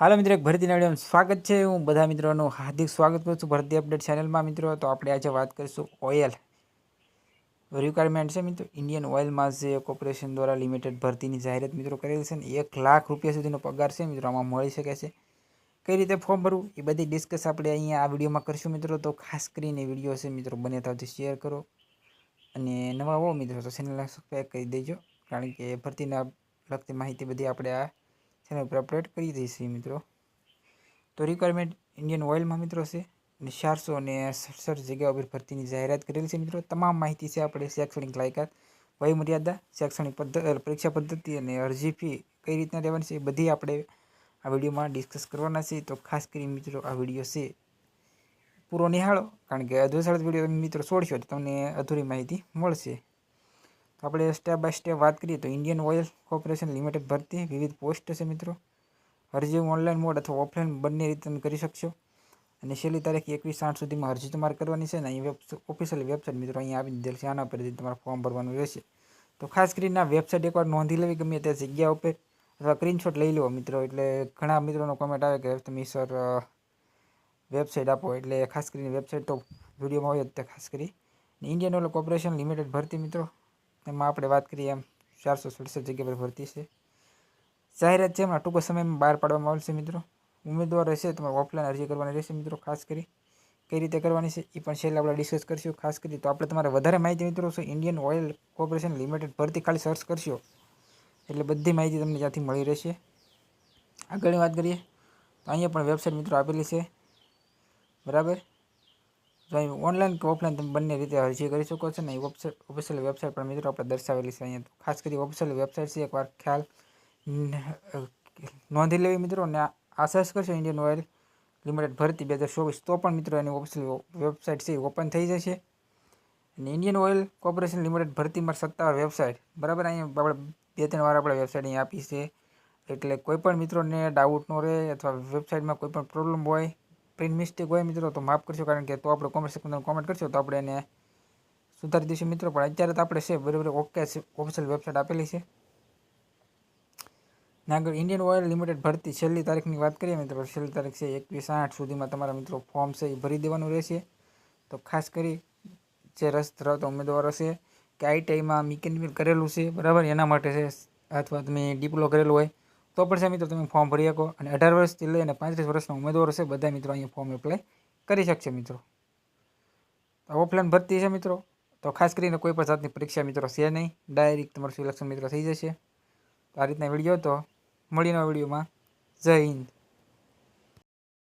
હાલો મિત્રો, એક ભરતી વિડીયોમાં સ્વાગત છે. હું બધા મિત્રોનું હાર્દિક સ્વાગત કરું છું ભરતી અપડેટ ચેનલમાં મિત્રો. તો આપણે આજે વાત કરીશું ઓઇલ. રિક્વાયરમેન્ટ છે મિત્રો, ઇન્ડિયન ઓઇલ જે કોર્પોરેશન દ્વારા લિમિટેડ ભરતીની જાહેરાત મિત્રો કરેલ છે ને, એક લાખ રૂપિયા સુધીનો પગાર છે મિત્રો, આમાં મળી શકે છે. કઈ રીતે ફોર્મ ભરવું, એ બધી ડિસ્કસ આપણે અહીંયા આ વિડીયોમાં કરીશું મિત્રો. તો ખાસ કરીને વીડિયો છે મિત્રો, બને ત્યાંથી શેર કરો. અને નવા હો મિત્રો, તો ચેનલને સબસ્ક્રાઈબ કરી દેજો, કારણ કે ભરતીના લગતી માહિતી બધી આપણે આ ચેનલ ઉપર અપડેટ કરી દઈશું મિત્રો. તો રિક્વાયરમેન્ટ ઇન્ડિયન ઓઇલમાં મિત્રો છે. અને ચારસો અને સડસઠ જગ્યા ઉપર ભરતીની જાહેરાત કરેલી છે મિત્રો. તમામ માહિતી છે આપણે શૈક્ષણિક લાયકાત, વયમર્યાદા, શૈક્ષણિક પદ્ધતિ પરીક્ષા પદ્ધતિ અને અરજી ફી કઈ રીતના રહેવાની છે બધી આપણે આ વિડીયોમાં ડિસ્કસ કરવાના છે. તો ખાસ કરી મિત્રો આ વીડિયો છે પૂરો નિહાળો. કારણ કે અધોસળ વીડિયો મિત્રો છોડશો તો તમને અધૂરી માહિતી મળશે. આપણે સ્ટેપ બાય સ્ટેપ વાત કરીએ તો ઇન્ડિયન ઓઇલ કોર્પોરેશન લિમિટેડ ભરતી વિવિધ પોસ્ટ છે મિત્રો. અરજી ઓનલાઈન મોડ અથવા ઓફલાઈન બંને રીતે તમે કરી શકશો. અને છેલ્લી તારીખ એકવીસ આઠ સુધીમાં અરજી તમારે કરવાની છે ને અહીં વેબ ઓફિશિયલ વેબસાઇટ મિત્રો અહીંયા આવી દીધેલ છે. આના પરથી તમારે ફોર્મ ભરવાનું રહેશે. તો ખાસ કરીને આ વેબસાઇટ એકવાર નોંધી લેવી ગમે તે જગ્યા ઉપર અથવા સ્ક્રીનશોટ લઈ લો મિત્રો. એટલે ઘણા મિત્રોનો કોમેન્ટ આવે કે તમે સર વેબસાઇટ આપો. એટલે ખાસ કરીને વેબસાઇટ તો વિડીયોમાં હોય જ તે ખાસ કરી. ઇન્ડિયન ઓઇલ કોર્પોરેશન લિમિટેડ ભરતી મિત્રો એમાં આપણે વાત કરીએ એમ ચારસો સડસઠ જગ્યા પર ભરતી છે. જાહેરાત છે એમાં ટૂંક સમયમાં બહાર પાડવામાં આવશે મિત્રો. ઉમેદવાર રહેશે તમારે ઓફલાઈન અરજી કરવાની રહેશે મિત્રો, ખાસ કરી. કઈ રીતે કરવાની છે એ પણ છેલ્લે આપણે ડિસ્કસ કરશું. ખાસ કરી તો આપણે તમારે વધારે માહિતી મિત્રો ઇન્ડિયન ઓઇલ કોર્પોરેશન લિમિટેડ ભરતી ખાલી સર્ચ કરશો એટલે બધી માહિતી તમને ત્યાંથી મળી રહેશે. આગળની વાત કરીએ તો અહીંયા પણ વેબસાઇટ મિત્રો આપેલી છે. બરાબર? તો અહીં ઓનલાઈન કે ઓફલાઈન તમે બંને રીતે અરજી કરી શકો છો ને એ ઓફિશિયલ વેબસાઇટ પણ મિત્રો આપણે દર્શાવેલી છે અહીંયા. ખાસ કરી ઓફિશિયલ વેબસાઇટ છે, એકવાર ખ્યાલ નોંધી લેવી મિત્રો અને આ સર્ચ કરશો ઇન્ડિયન ઓઇલ લિમિટેડ ભરતી બે હજાર ચોવીસ તો પણ મિત્રો એની ઓફિશિયલ વેબસાઇટ છે ઓપન થઈ જશે. અને ઇન્ડિયન ઓઇલ કોર્પોરેશન લિમિટેડ ભરતીમાં સત્તાવાર વેબસાઇટ બરાબર, અહીંયા આપણે બે ત્રણ વાર આપણે વેબસાઇટ અહીંયા આપી છે. એટલે કોઈ પણ મિત્રોને ડાઉટ ન રહે અથવા વેબસાઇટમાં કોઈ પણ પ્રોબ્લેમ હોય પ્રિન્ટ મિસ્ટેક હોય મિત્રો, તો માફ કરશો, કારણ કે તો આપણે કોમેન્ટ સેક્શનમાં કોમેન્ટ કરશો, તો આપણે એને સુધારી દઈશું મિત્રો. પણ અત્યારે તો આપણે છે, બરાબર ઓકે ઓફિશિયલ વેબસાઇટ આપેલી છે. આગળ ઇન્ડિયન ઓઇલ લિમિટેડ ભરતી છેલ્લી તારીખની વાત કરીએ મિત્રો છેલ્લી તારીખ છે એકવીસ આઠ સુધીમાં તમારા મિત્રો ફોર્મ છે એ ભરી દેવાનું રહેશે. તો ખાસ કરી જે રસ ધરાવતા ઉમેદવારો છે, કે આઈટીઆઈમાં મિકેનિકલ કરેલું છે, બરાબર? એના માટે છે, અથવા તમે ડિપ્લો કરેલું હોય તો પણ છે મિત્રો તમે ફોર્મ ભરી શકો અને અઢાર વર્ષથી લઈને પાંત્રીસ વર્ષના ઉમેદવારો છે બધા મિત્રો અહીંયા ફોર્મ એપ્લાય કરી શકશે મિત્રો. ઓફલાઈન ભરતી છે મિત્રો. તો ખાસ કરીને કોઈ પણ જાતની પરીક્ષા મિત્રો છે નહીં. ડાયરેક્ટ તમારું સિલેક્શન મિત્રો થઈ જશે. તો આ રીતના વીડિયો તો મળીનો વિડીયોમાં. જય હિન્દ.